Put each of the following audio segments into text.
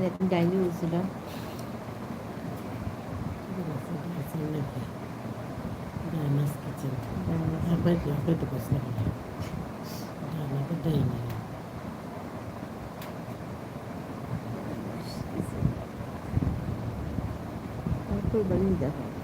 কেটে মানে ডাইনি তারপর বানিয়ে দেখো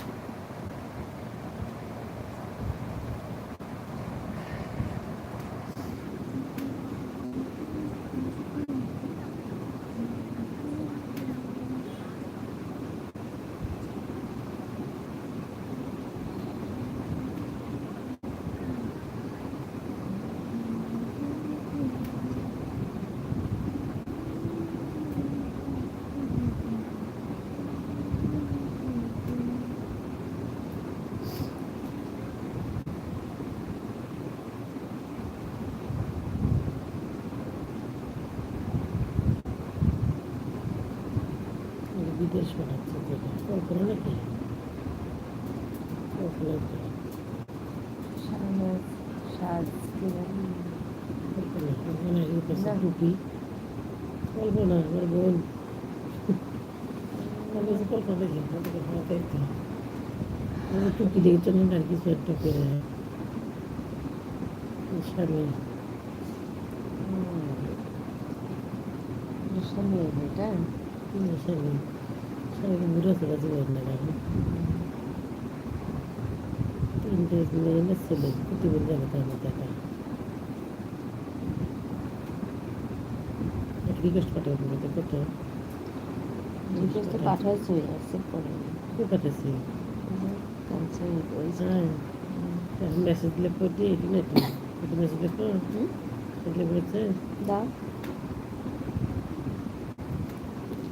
देश में रखते थे कल्पना की कल्पना बेटा চলে জীবন না কারণ তিনটে মেয়ে না ছেলে প্রতিদিন যাবে তার মধ্যে একা রিকোয়েস্ট পাঠাবো তোমাকে কত রিকোয়েস্ট পাঠাইছো অ্যাকসেপ্ট করে কে পাঠাচ্ছি ক্যান্সেল করেছে হ্যাঁ মেসেজ দিলে পড়ি এটি না তো এটি মেসেজ দিলে পড় দিলে পড়েছে দাও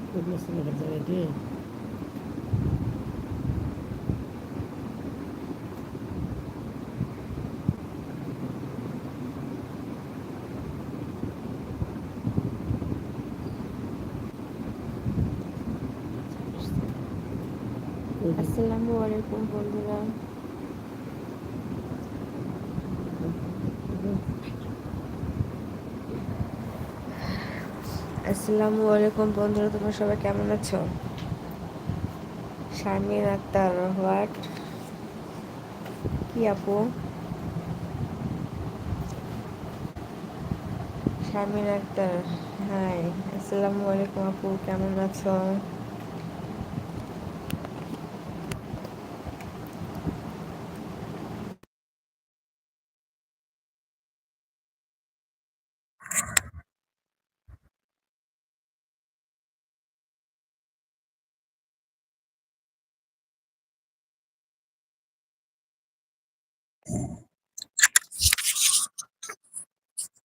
খুব মেসেজ লেখা যাবে আলাইকুম বন্ধুরা। আসসালামু আলাইকুম বন্ধুরা, তোমরা সবাই কেমন আছো? শারমিন আক্তার হোয়াট কি আপু? শারমিন আক্তার হাই আসসালামু আলাইকুম আপু, কেমন আছো?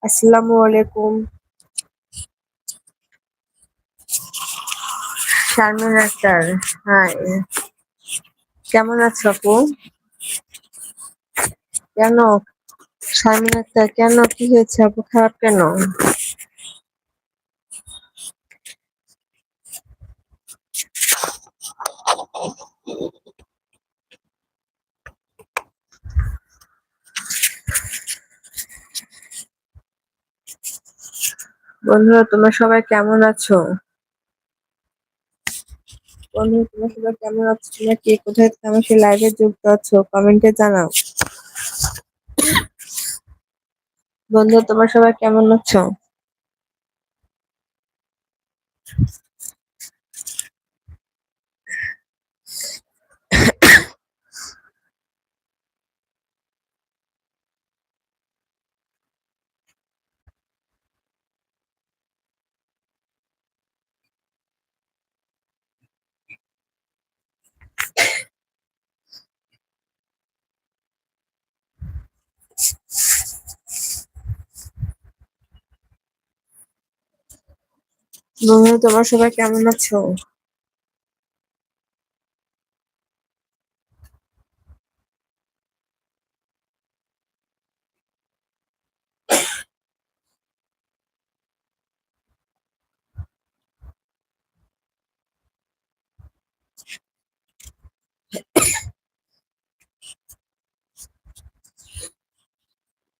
আসসালামু আলাইকুম। শারমিন আক্তার হাই কেমন আছো আপু? কেন? শারমিন আক্তার, কেন? কি হয়েছে আপু? খারাপ কেন? বন্ধুরা, তোমরা সবাই কেমন আছো? বন্ধুরা, তোমরা সবাই কেমন আছো? তোমরা কে কোথায় আমার সেই লাইভে যুক্ত আছো? কমেন্টে জানাও। বন্ধু তোমরা সবাই কেমন আছো? বন্ধু, তোমার সবাই কেমন আছো?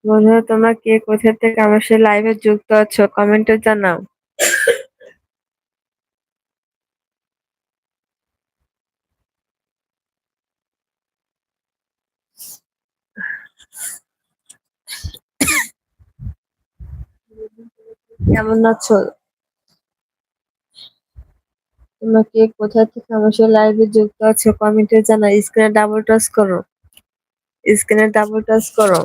বন্ধুরা তোমরা কে কোথা থেকে আমার সাথে লাইভে যুক্ত আছো? কমেন্টে জানাও। কেমন আছো? তোমরা কোথা থেকে আমার লাইভে যুক্ত আছো? কমেন্টে জানাও। স্ক্রিনে ডাবল টাচ করো। স্ক্রিনে ডাবল টাচ করো।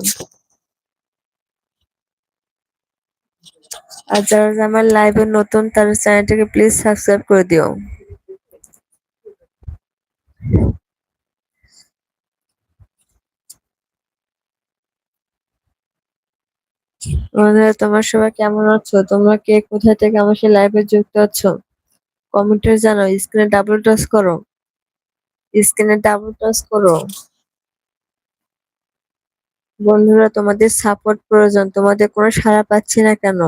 আর যারা আমার লাইভে নতুন, তার চ্যানেলটাকে প্লিজ সাবস্ক্রাইব করে দিও। বন্ধুরা তোমার সবাই কেমন আছো? তোমরা কে? কোথা থেকে আমার সাথে লাইভে যুক্ত আছো? কমেন্টে জানাও স্ক্রিনে ডাবল টাচ করো। স্ক্রিনে ডাবল টাচ করো। বন্ধুরা, তোমাদের সাপোর্ট প্রয়োজন। তোমাদের কোনো সাড়া পাচ্ছি না কেন?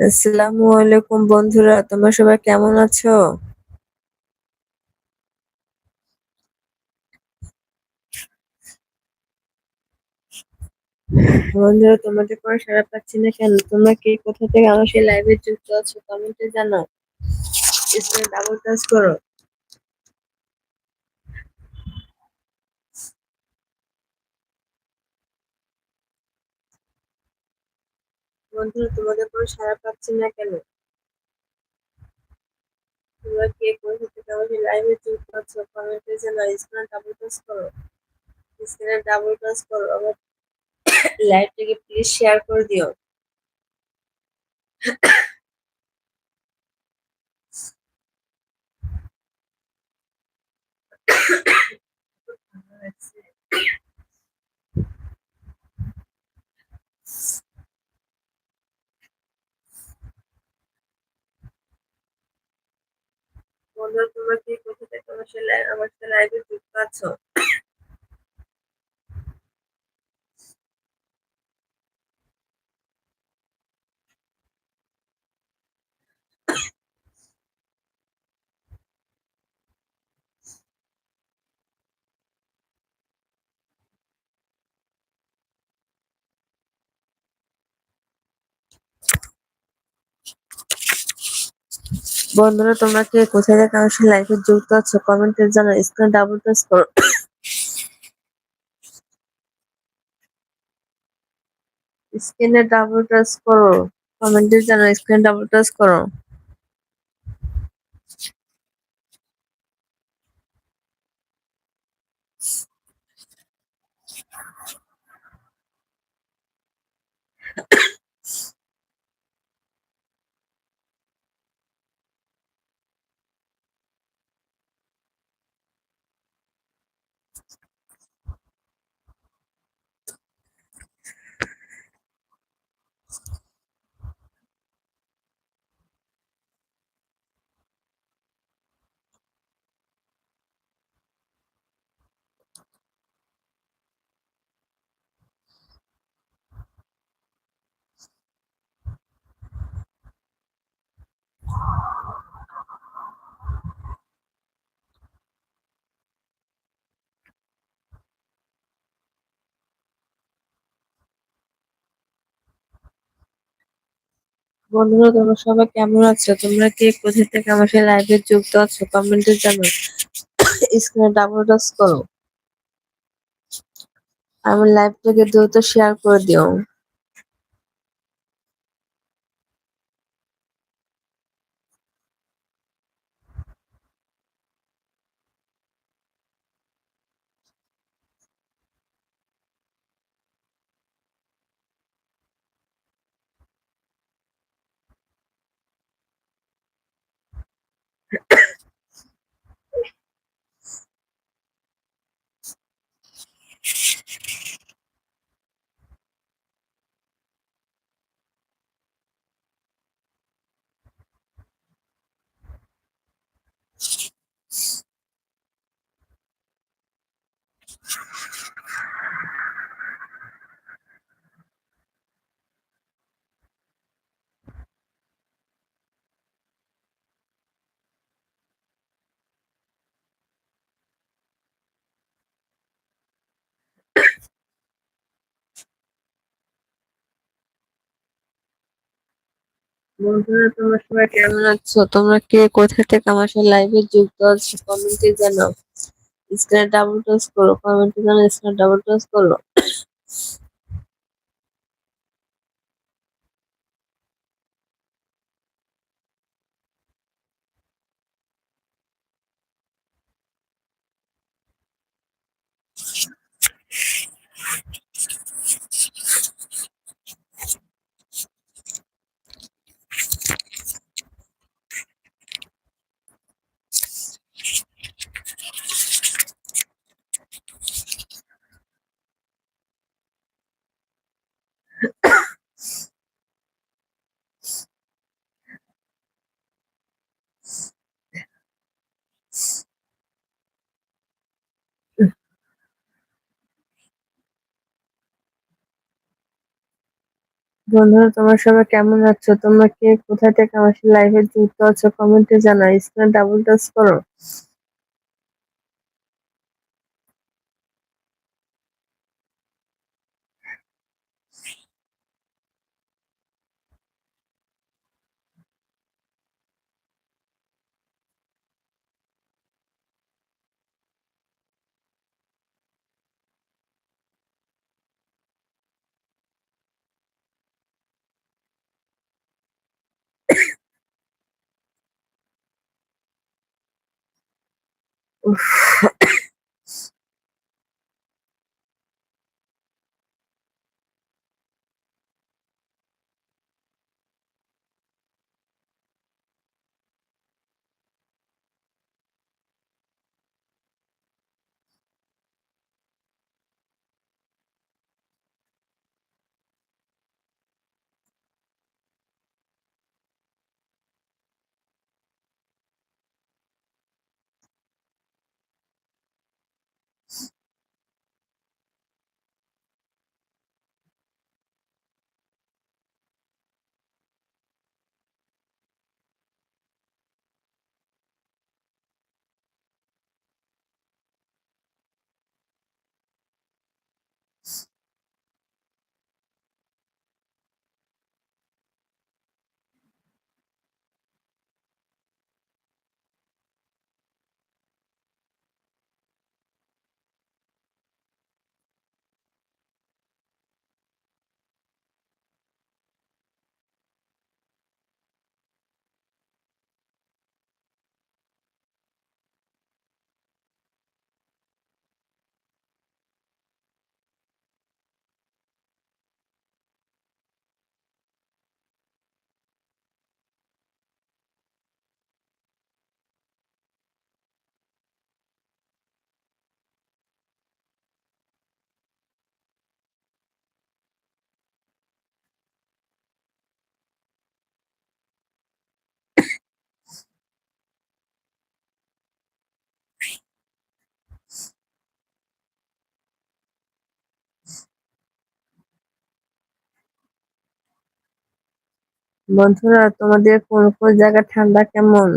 আসসালামু আলাইকুম বন্ধুরা, তোমরা সবাই কেমন আছো? বন্ধুরা তোমাদের কোনো সাড়া পাচ্ছি না কেন? তোমরা কে কোথা থেকে আমার সেই লাইভে যুক্ত আছো কমেন্টে জানাও। ডাবল টাচ করো। বন্ধুরা, তোমাদের কোনো সাড়া পাচ্ছি না কেন? তোমরা কে কোথা থেকে সেই লাইভে আছো কমেন্টে স্ক্রিনে ডাবল টাচ করো। স্ক্রিনে ডাবল টাচ করো আমার লাইভটাকে প্লিজ শেয়ার করে দিও। বন্ধুরা তোমরা কি কোথা থেকে আমার লাইভে যুক্ত আছো? বন্ধুরা, তোমরা কে কোথায় থেকে আমার সাথে লাইভে যুক্ত আছো কমেন্টে জানাও স্ক্রিনে ডাবল টাচ করো। স্ক্রিনে ডাবল টাচ করো কমেন্টে জানাও স্ক্রিনে ডাবল টাচ করো। বন্ধুরা, তোমরা সবাই কেমন আছো? তোমরা কে কোথা থেকে আমার সাথে লাইভে যুক্ত আছো? কমেন্টে জানাও স্ক্রিনে ডাবল টাচ করো আমার লাইভটাকে দ্রুত শেয়ার করে দিও। বন্ধুরা, তোমরা সবাই কেমন আছো? তোমরা কে কোথা থেকে আমার সাথে লাইভে যুক্ত আছো? কমেন্টে জানাও। স্ক্রিনে ডাবল টাচ করো। কমেন্টে জানাও স্ক্রিনে ডাবল টাচ করো। বন্ধুরা, তোমার সবাই কেমন আছো? তোমরা কে? কোথা থেকে আমার লাইভে যুক্ত আছো? কমেন্টে জানাও। স্ক্রিনে ডাবল টাচ করো। Uf. বন্ধুরা তোমাদের কোন কোন জায়গা ঠান্ডা কেমন?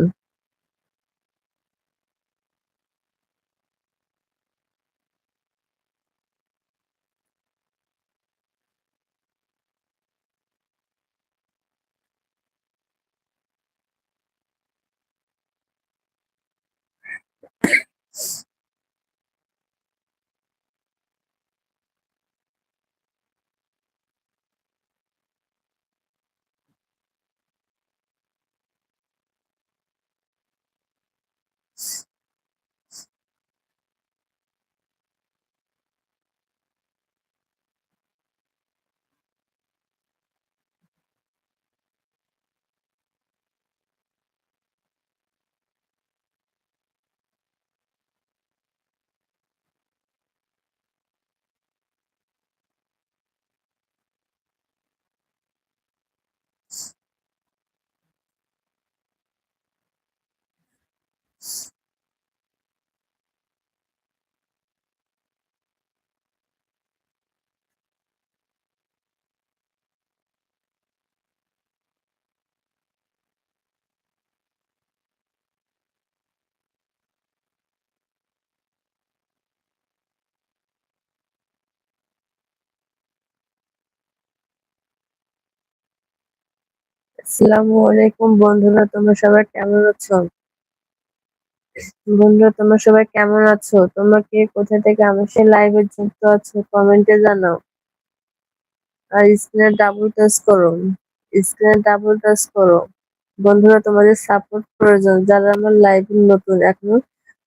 আসসালামু আলাইকুম বন্ধুরা, তোমরা সবাই কেমন আছো? বন্ধুরা, তোমরা সবাই কেমন আছো? তোমরা কে কোথা থেকে আমার সাথে লাইভে যুক্ত আছো কমেন্টে জানাও। আর স্ক্রিনে ডাবল টাচ করো স্ক্রিনে ডাবল টাচ করো। বন্ধুরা, তোমাদের সাপোর্ট প্রয়োজন। যারা আমার লাইভে নতুন, এখনও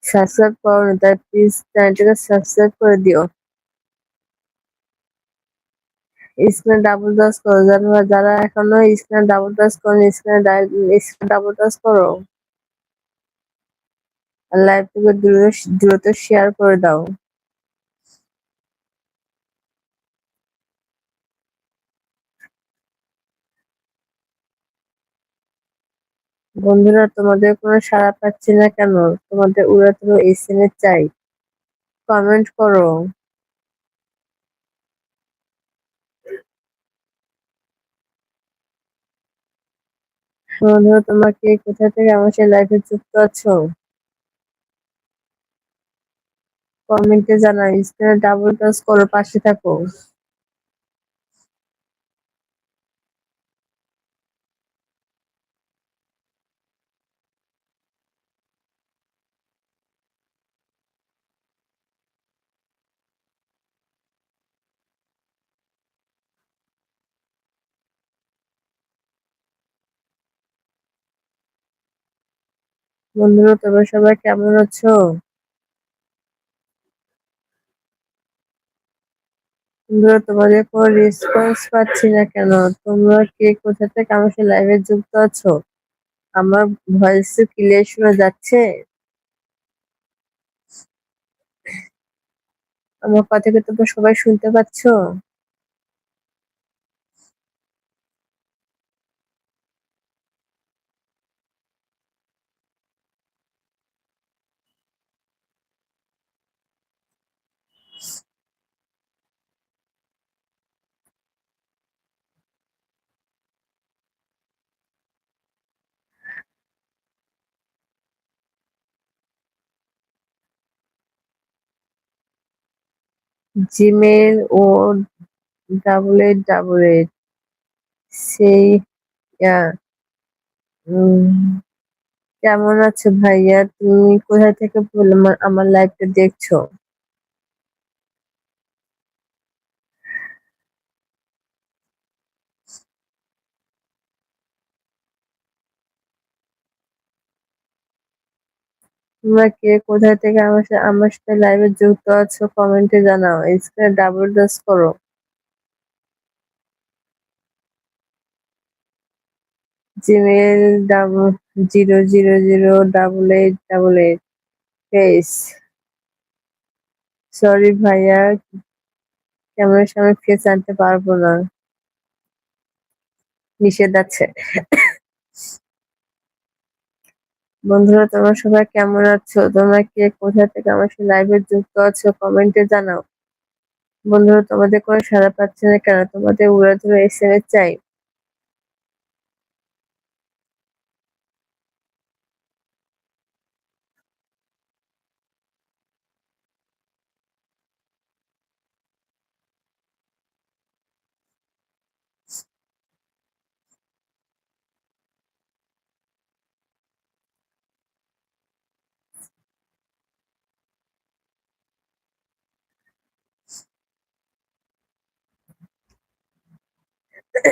সাবস্ক্রাইব করোনি, তাই প্লিজ চ্যানেলটাকে সাবস্ক্রাইব করে দিও। স্ক্রিনে ডাবল টাচ করো। যারা যারা এখনও স্ক্রিনে ডাবল টাচ করো স্ক্রিনে স্ক্রিনে ডাবল টাচ করো। আর লাইভটিকে দ্রুত দ্রুত শেয়ার করে দাও। বন্ধুরা, তোমাদের কোনো সাড়া পাচ্ছি না কেন? তোমাদের উড়াধুরো এসএমএস চাই। কমেন্ট করো। বন্ধুরা তোমাকে কোথা থেকে আমার সাথে লাইফে যুক্ত আছো? কমেন্টে জানাই স্ক্রিনে ডাবল টাচ করো, পাশে থাকো। বন্ধুরা, তোমরা সবাই কেমন আছো? বন্ধুরা, তোমাদের কোনো রেসপন্স পাচ্ছি না কেন? তোমরা কে কোথা থেকে আমার সাথে লাইভে যুক্ত আছো? আমার ভয়েস ক্লিয়ার শোনা যাচ্ছে? আমার কথা কি তোমরা সবাই শুনতে পাচ্ছো? জিমেল ও ডাবল এইট ডাবল এইট। সেই কেমন আছে ভাইয়া? তুমি কোথায় থেকে আমার লাইভটা দেখছ? তোমরা কে? কোথা থেকে আমার আমার সাথে লাইভে যুক্ত আছো? কমেন্টে জানাও। স্ক্রিনে ডাবল টাচ করো। Gmail double zero zero zero double eight double eight face sorry ভাইয়া ক্যামেরার সামনে ফেস আনতে পারব না। নিষেধ আছে। বন্ধুরা, তোমরা সবাই কেমন আছো? তোমরা কে কোথা থেকে আমার সাথে লাইভে যুক্ত আছো কমেন্টে জানাও। বন্ধুরা, তোমাদের কোনো সাড়া পাচ্ছে না কেন? তোমাদের উড়াধুরা এম এস চাই।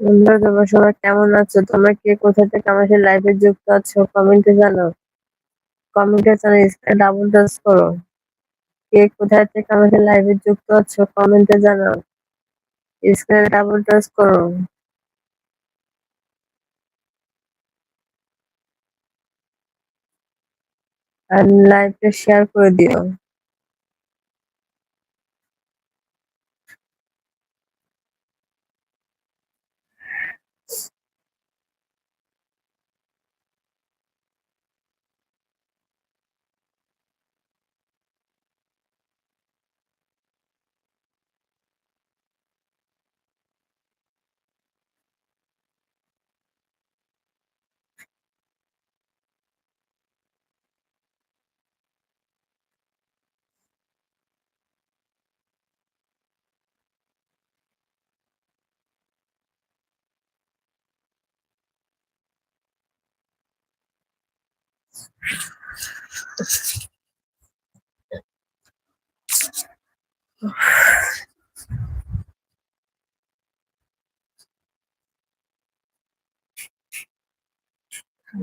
বন্ধুরা, তোমরা সবাই কেমন আছো? তোমরা কে কোথা থেকে সাথে লাইভে যুক্ত আছো? কমেন্টে জানাও কমেন্টে জানাও ডাবল টাচ করো। কে কোথা থেকে আমার সাথে লাইভে যুক্ত আছো? কমেন্টে জানাও। স্ক্রিনে ডাবল টাচ করো। আর লাইভটা শেয়ার করে দিও।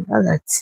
ভালো লাগছে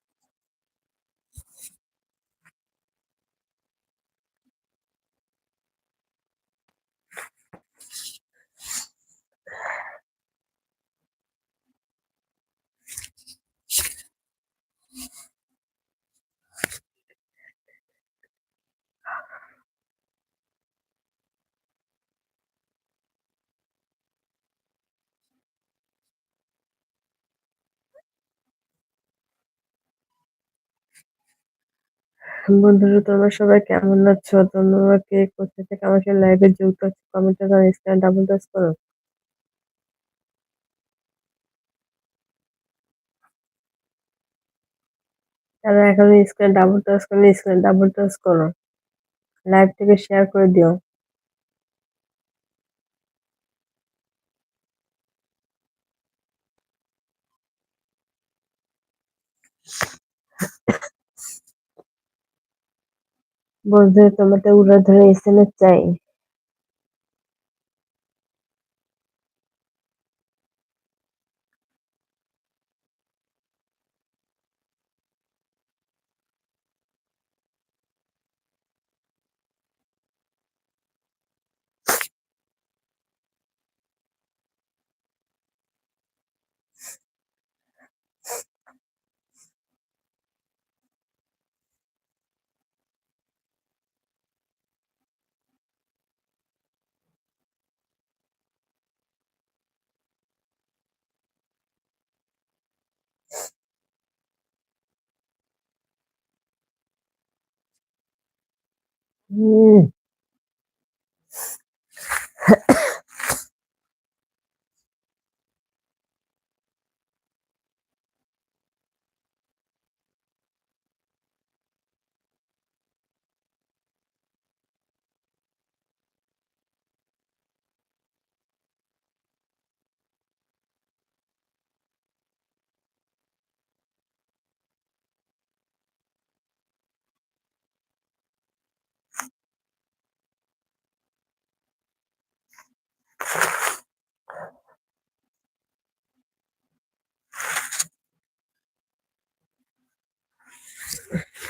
বন্ধুরা তোমরা সবাই কেমন আছো? তোমরা কে কোথা থেকে সাথে লাইভে যুক্ত আছো? কমেন্টে জানাও, স্ক্রিনে ডাবল টাচ করো। তারা এখন স্ক্রিনে ডাবল টাচ করলে স্ক্রিনে ডাবল টাচ করো। লাইভ থেকে শেয়ার করে দিও। বন্ধুরা তোমাদের উড়া ধরে এসএমএস চাই। 嗯。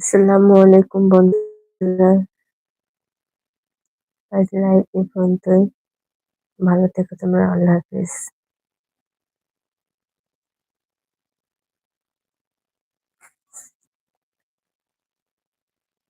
আসসালামু আলাইকুম বন্ধুরা আজ লাইভ এই পর্যন্তই ভালো থেকো তোমরা আল্লাহ হাফিজ।